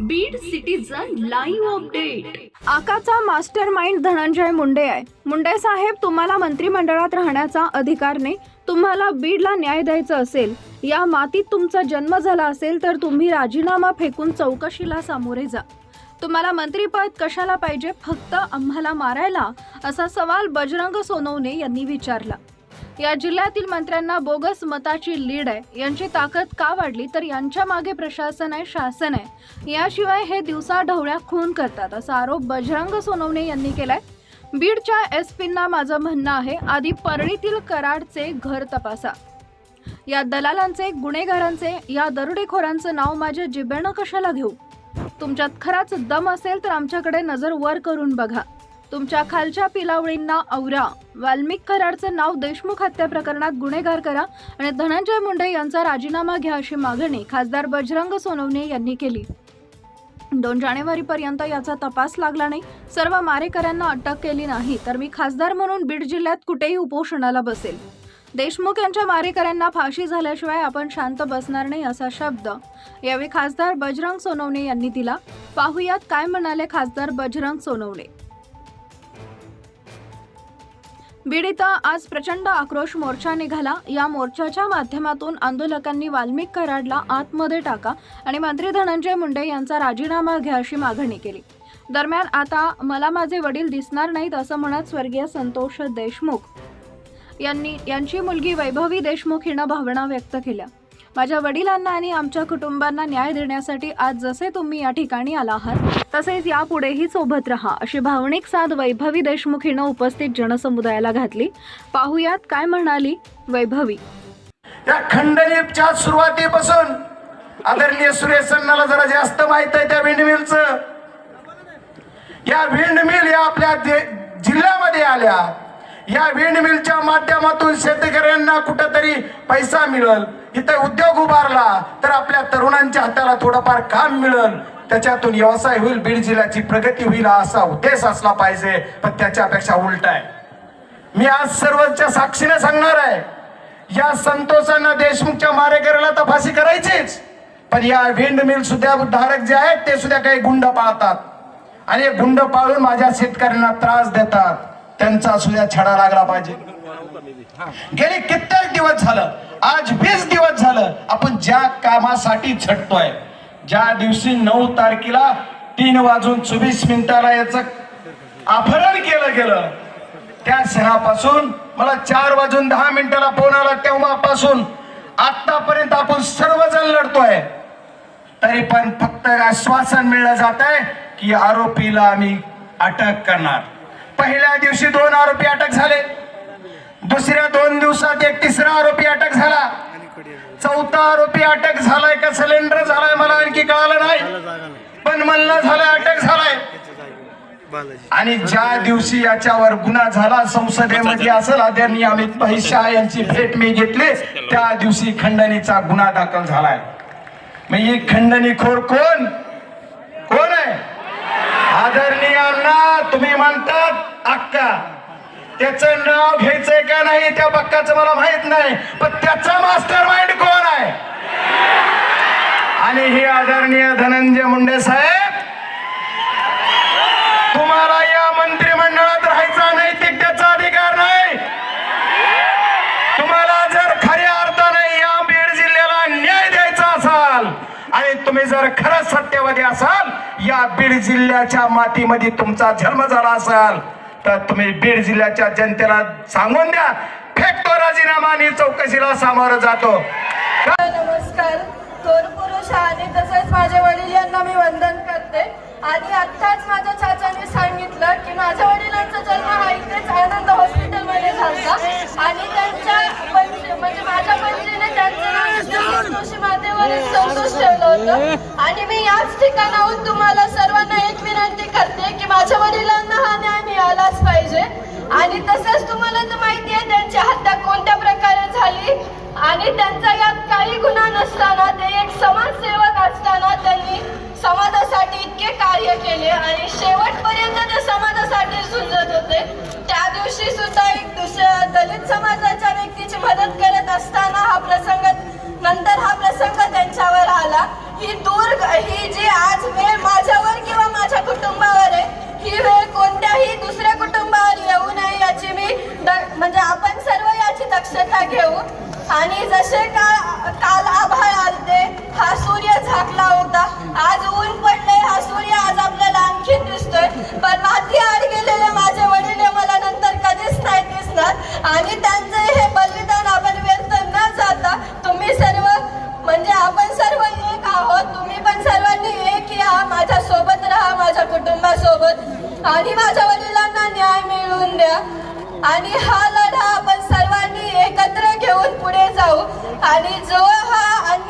Beed citizen live update आकाचा mastermind Dhananjay Munde आहे. मुंडे साहेब तुम्हाला मंत्रिमंडळात राहण्याचा अधिकार नाही. तुम्हाला बीडला न्याय द्यायचा असेल. या मातीत तुमचा जन्म झाला असेल तर तुम्ही राजीनामा फेकून चौकशीला सामोरे जा. तुम्हाला मंत्रीपद कशाला पाहिजे? फक्त आम्हाला मारायला? असा सवाल बजरंग सोनवणे यांनी विचारला. या जिल्ह्यातील मंत्र्यांना बोगस मताची लीड आहे. यांची ताकद का वाढली? तर यांच्या मागे प्रशासन आहे शासन आहे. याशिवाय हे दिवसा ढवळ्या खून करतात असा आरोप बजरंग सोनवणे यांनी केलाय. बीडच्या एस पींना माझं म्हणणं आहे आधी परळीतील कराडचे घर तपासा. या दलालांचे गुन्हेगारांचे या दरोडेखोरांचं नाव माझ्या जिबेनं कशाला घेऊ? तुमच्यात खराच दम असेल तर आमच्याकडे नजर वर करून बघा. तुमच्या खालच्या पिलावळींना औरा. वाल्मिक कराडचं नाव देशमुख हत्या प्रकरणात गुन्हेगार करा आणि धनंजय मुंडे यांचा राजीनामा घ्या अशी मागणी खासदार बजरंग सोनवणे यांनी केली. दोन जानेवारीपर्यंत याचा तपास लागला नाही. सर्व मारेकऱ्यांना अटक केली नाही तर मी खासदार म्हणून बीड जिल्ह्यात कुठेही उपोषणाला बसेल. देशमुख यांच्या मारेकऱ्यांना फाशी झाल्याशिवाय आपण शांत बसणार नाही असा शब्द यावेळी खासदार बजरंग सोनवणे यांनी दिला. पाहुयात काय म्हणाले खासदार बजरंग सोनवणे. बीड इथं आज प्रचंड आक्रोश मोर्चा निघाला. या मोर्चाच्या माध्यमातून आंदोलकांनी वाल्मिक कराडला आतमध्ये टाका आणि मंत्री धनंजय मुंडे यांचा राजीनामा घ्या अशी मागणी केली. दरम्यान आता मला माझे वडील दिसणार नाहीत असं म्हणत स्वर्गीय संतोष देशमुख यांनी यांची मुलगी वैभवी देशमुख हिनं भावना व्यक्त केल्या. माझ्या वडिलांना आणि आमच्या कुटुंबांना न्याय देण्यासाठी आज जसे तुम्ही या ठिकाणी आला आहात तसेच यापुढेही सोबत राहा अशी भावनिक साथ वैभवी देशमुख हिनं उपस्थित जनसमुदायाला घातली. पाहुयात काय म्हणाली वैभवी. या खंडलेपच्या सुरुवातीपासून आदरणीय सुरेश अण्णाला जरा जास्त माहीत आहे त्या विंडमिलचं या विंडमिल या आपल्या जिल्ह्यामध्ये आल्या. या विंडमिलच्या माध्यमातून शेतकऱ्यांना कुठंतरी पैसा मिळल. इथं उद्योग उभारला तर आपल्या तरुणांच्या हाताला थोडंफार काम मिळल. त्याच्यातून व्यवसाय होईल बीड जिल्ह्याची प्रगती होईल हा असा उद्देश असला पाहिजे पण त्याच्यापेक्षा उलट आहे. मी आज सर्वच्या साक्षीने सांगणार आहे या संतोषांना देशमुखच्या मारेकऱ्याला तर फाशी करायचीच. पण या विंड मिल सुद्धा धारक जे आहेत ते सुद्धा काही गुंड पाळतात. आणि गुंड पाळून माझ्या शेतकऱ्यांना त्रास देतात. त्यांचा सुद्धा छडा लागला पाहिजे. गेले कित्येक दिवस झालं आज वीस दिवस झालं आपण ज्या कामासाठी झटतोय ज्या दिवशी नऊ तारखेला तीन वाजून चोवीस मिनिटाला याचं अपहरण केलं गेलं त्या सणापासून मला चार वाजून दहा मिनिटाला फोन आला तेव्हापासून आतापर्यंत आपण सर्वजण लढतोय. तरी पण फक्त आश्वासन मिळलं जात आहे की आरोपीला आम्ही अटक करणार. पहिल्या दिवशी दोन आरोपी अटक झाले. दुसऱ्या दोन दिवसात एक तिसरा आरोपी अटक झाला. चौथा आरोपी अटक झालाय का? सिलेंडर झालाय मला आणखी कळालं नाही. पण म्हणलं झालं अटक झालाय. आणि ज्या दिवशी याच्यावर गुन्हा झाला संसदेमध्ये असेल आदरणीय अमित भाई शहा यांची भेट मी घेतली त्या दिवशी खंडणीचा गुन्हा दाखल झालाय. मग ही खंडणीखोर कोण कोण? आदरणीय अण्णा तुम्ही म्हणतात अक्का त्याचं नाव घ्यायचंय का नाही? त्या बक्काचं मला माहीत नाही पण त्याचा मास्टर माइंड कोण आहे? आणि ही आदरणीय धनंजय मुंडे साहेब तुम्ही जर खरंच सत्यवादी असाल या बीड जिल्ह्याच्या मातीमध्ये तुमचा जन्म झाला असाल तर तुम्ही बीड जिल्ह्याच्या जनतेला सांगून द्या फेकतो राजीनामा आणि चौकशीला सामोरं जातो. नमस्कार. थोर पुरुष आणि तसेच माझे वडील यांना मी वंदन करते. आणि आत्ताच माझ्या ठिकाणाहून तुम्हाला सर्वांना एक विनंती करते की माझ्या वडिलांना हा न्याय मिळालाच पाहिजे. आणि तसंच तुम्हाला तर माहिती आहे त्यांची हत्या कोणत्या प्रकारे झाली? आणि त्यांचा यात काही गुन्हा आणि काल काल आभाळ आलते. हा सूर्य झाकला होता. आज ऊन पडले हा सूर्य आज आपल्याला आणखी दिसतोय. पण माती आड गेलेले माझे वडील मला नंतर कधीच नाही दिसणार. आणि त्यांचे हे बलिदान आपण व्यर्थ न जाता तुम्ही सर्व म्हणजे आपण सर्व एक आहोत. तुम्ही पण सर्वांनी एक या. माझ्या सोबत राहा माझ्या कुटुंबासोबत. आणि माझ्या वडिलांना न्याय मिळवून द्या. आणि हा लढा आपण सर्व सर्वांनी एकत्र घेऊन पुढे जाऊ. आणि जो हा अन्य